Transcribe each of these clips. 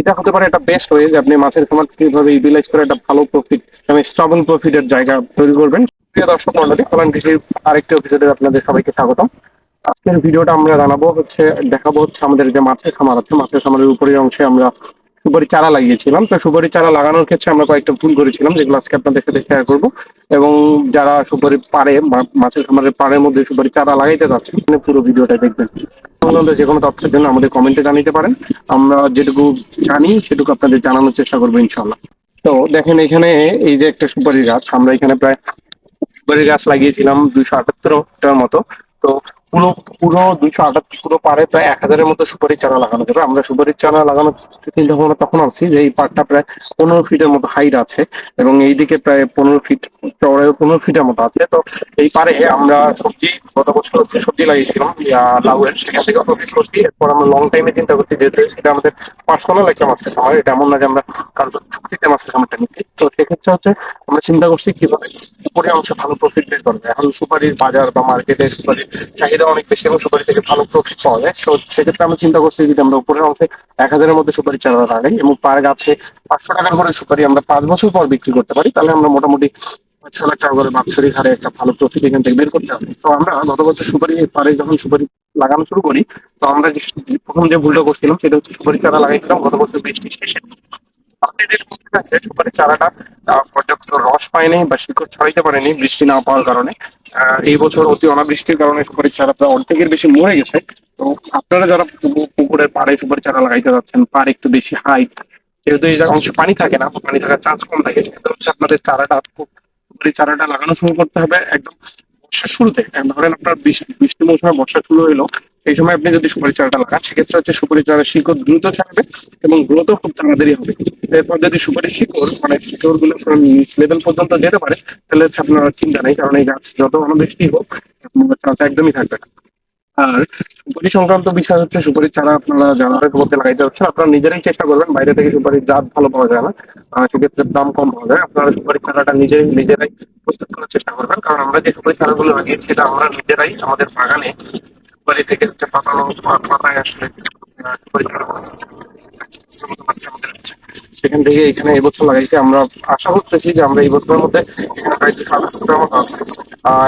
এটা হতে পারে একটা বেস্ট ওয়ে আপনি মাছের খামার কীভাবে ইউটিলাইজ করে একটা ভালো প্রফিট এবং স্টেবল প্রফিটের জায়গা তৈরি করবেন। প্রিয় দর্শক মন্ডলী ফলান কৃষির আরেকটি এপিসোডে আপনাদের সবাইকে স্বাগতম। আজকের ভিডিওটা আমরা জানাব হচ্ছে, দেখাবো হচ্ছে আমাদের যে মাছের খামার আছে। মাছের খামারের উপরের অংশে আমরা সুপারি চারা লাগিয়েছিলাম। তো সুপারি চারা লাগানোর ক্ষেত্রে আমরা কয়েকটা ভুল করেছিলাম, যেগুলো আজকে আপনাদের সাথে শেয়ার করব। এবং যারা সুপারি পারে মাছের খামারের পাড়ের মধ্যে সুপারি চারা লাগাইতে যাচ্ছেন মানে পুরো ভিডিওটা দেখবেন। সংক্রান্ত যে কোনো তথ্যের জন্য আমাদের কমেন্টে জানিতে পারেন। আমরা যেটুকু জানি, সেটুকু আপনাদের জানানোর চেষ্টা করব ইনশাল্লাহ তো দেখেন এখানে এই যে একটা সুপারি গাছ, আমরা এখানে প্রায় সুপারি গাছ লাগিয়েছিলাম দুইশো আটাত্তরটার মতো। তো পুরো পুরো দুইশো আটাত্তর, পুরো পারে প্রায় এক হাজারের মতো সুপারি চারা লাগানো যাবে। আমরা সুপারির চারা লাগানোর চিন্তা ভাবনা তখন আসছি যে এই পার্কটা প্রায় পনেরো ফিটের মতো হাইট আছে এবং এইদিকে প্রায় পনেরো ফিট চওড়ায় পনেরো ফিটের মতো আছে। তো এই পারে আমরা সবজি, গত বছর হচ্ছে সবজি লাগিয়েছিলাম লাউয়ের। সেখান থেকে প্রফিট করছি এরপর আমরা লং টাইমে চিন্তা করছি যেহেতু এটা আমাদের পার্সোনাল একটা মাছের খামার এটা এমন না যে আমরা চুক্তিতে মাছের খামারটা নিচ্ছি তো সেক্ষেত্রে হচ্ছে আমরা চিন্তা করছি কীভাবে উপরে অংশে ভালো প্রফিট বের করবে এখন সুপারির বাজার বা মার্কেটে সুপারির চাহিদা অনেক বেশি এবং সুপারি থেকে ভালো প্রফিট পাওয়া যায়। তো সেক্ষেত্রে আমরা চিন্তা করছি যদি আমরা উপরের অংশে এক হাজারের মধ্যে সুপারি চারা লাগাই এবং পার গাছে পাঁচশো টাকার করে সুপারি আমরা পাঁচ বছর পর বিক্রি করতে পারি, তাহলে আমরা মোটামুটি ছ লাখ টাকা করে বাৎসরিক হারে একটা ভালো প্রফিট এখান থেকে বের করতে হবে তো আমরা গত বছর সুপারি পারে যখন সুপারি লাগানো শুরু করি, তো আমরা প্রথম যে ভুলটা করছিলাম সেটা হচ্ছে সুপারি চারা লাগাইছিলাম। গত বছর বৃষ্টি শেষে যে সমস্যা আছে সুপারি চারাটা পর্যাপ্ত রস পায়নি বা শিকড় ছড়াইতে পারেনি বৃষ্টি না পাওয়ার কারণে। এই বছর অতি অনাবৃষ্টির কারণে সুপারি চারা প্রায় অর্ধেকের বেশি মরে গেছে। তো আপনারা যারা পুকুরের পাড়ে সুপারি চারা লাগাইতে যাচ্ছেন, পাড় একটু বেশি হাইট যেহেতু এই অংশে পানি থাকে না, পানি থাকার চান্স কম থাকে হচ্ছে আপনাদের চারাটা সুপারি চারাটা লাগানো শুরু করতে হবে। একদম বর্ষার শুরুতে। ধরেন আপনার বৃষ্টি বৃষ্টি মৌসুমে বর্ষা শুরু হলো এই সময় আপনি যদি সুপারি চারাটা লাগান, সেক্ষেত্রে হচ্ছে সুপারি চারা শিকড় দ্রুত ছাড়বে এবং গ্রোথ খুব তাড়াতাড়ি হবে। এরপর যদি সুপারি শিকড় মানে শিকড়গুলো নিচ লেভেল পর্যন্ত যেতে পারে, তাহলে হচ্ছে আপনার চিন্তা নেই, কারণ এই গাছ যত অনাবৃষ্টি হোক চান্স একদমই থাকবে না। আর সুপারি সংক্রান্ত বিষয় হচ্ছে সুপারির চারা আপনারা জানাবেন বলতে লাগাইতে হচ্ছে আপনারা নিজেরাই চেষ্টা করবেন, বাইরে থেকে সুপারির জাত ভালো পাওয়া যায় না। সেক্ষেত্রে দাম কম পাওয়া যায়। আপনারা সুপারির চারাটা নিজেই নিজেরাই প্রস্তুত করার চেষ্টা করবেন, কারণ আমরা যে সুপারি চারাগুলো লাগিয়েছি সেটা আমরা নিজেরাই আমাদের বাগানে সুপারি থেকে হচ্ছে পাতায় আসলে। সেখান থেকে এখানে এবছর লাগাইছি। আমরা আশা করতেছি যে আমরা এই বছরের মধ্যে মতো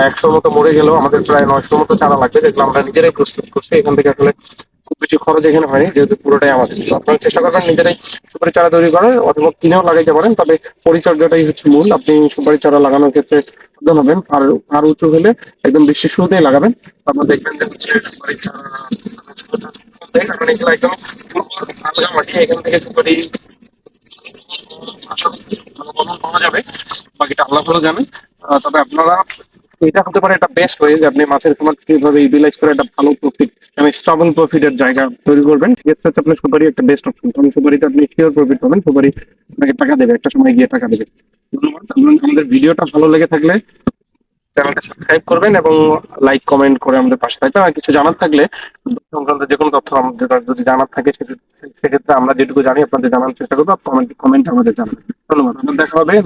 একশোর মতো মরে গেলেও আমাদের প্রায় নয়শোর মতো চারা লাগবে। যেগুলো আমরা নিজেরাই প্রস্তুত করছি, এখান থেকে আসলে খুব বেশি খরচ এখানে হয়নি, যেহেতু পুরোটাই আমাদের আপনারা চেষ্টা করবেন নিজেরাই সুপারি চারা তৈরি করার, অথবা কিনেও লাগাইতে পারেন, তবে পরিচর্যাটাই হচ্ছে মূল। আপনি সুপারি চারা লাগানোর ক্ষেত্রে হবেন আর আর উঁচু হলে একদম বৃষ্টির শুরুতেই লাগাবেন। তারপর দেখবেন যে হচ্ছে সুপারি কারণ একদম এখান থেকে ভালো ফলন পাওয়া যাবে বাকিটা আল্লাহ ভালো জানেন তবে আপনারা এটা হতে পারে একটা বেস্ট ওয়ে যে আপনি মাছের খামার কীভাবে ইউটিলাইজ করে একটা ভালো প্রফিট এবং স্টেবল প্রফিটের জায়গা তৈরি করবেন। সেক্ষেত্রে হচ্ছে আপনার সুপারি একটা বেস্ট অপশন কারণ সুপারিতে আপনি শিওর প্রফিট পাবেন, সুপারি আপনাকে টাকা দেবে, একটা সময় গিয়ে টাকা দেবে। ধন্যবাদ। আমাদের ভিডিওটা ভালো লেগে থাকলে চ্যানেলটা সাবস্ক্রাইব করবেন এবং লাইক কমেন্ট করে আমাদের পাশে থাকবেন। আর কিছু জানার থাকলে সংক্রান্ত যে কোনো তথ্য আমাদের যদি জানার থাকে, সেক্ষেত্রে আমরা যেটুকু জানি, আপনাদের জানার চেষ্টা করব। কমেন্ট কমেন্ট আমাদের জানাবেন। ধন্যবাদ। দেখা হবে।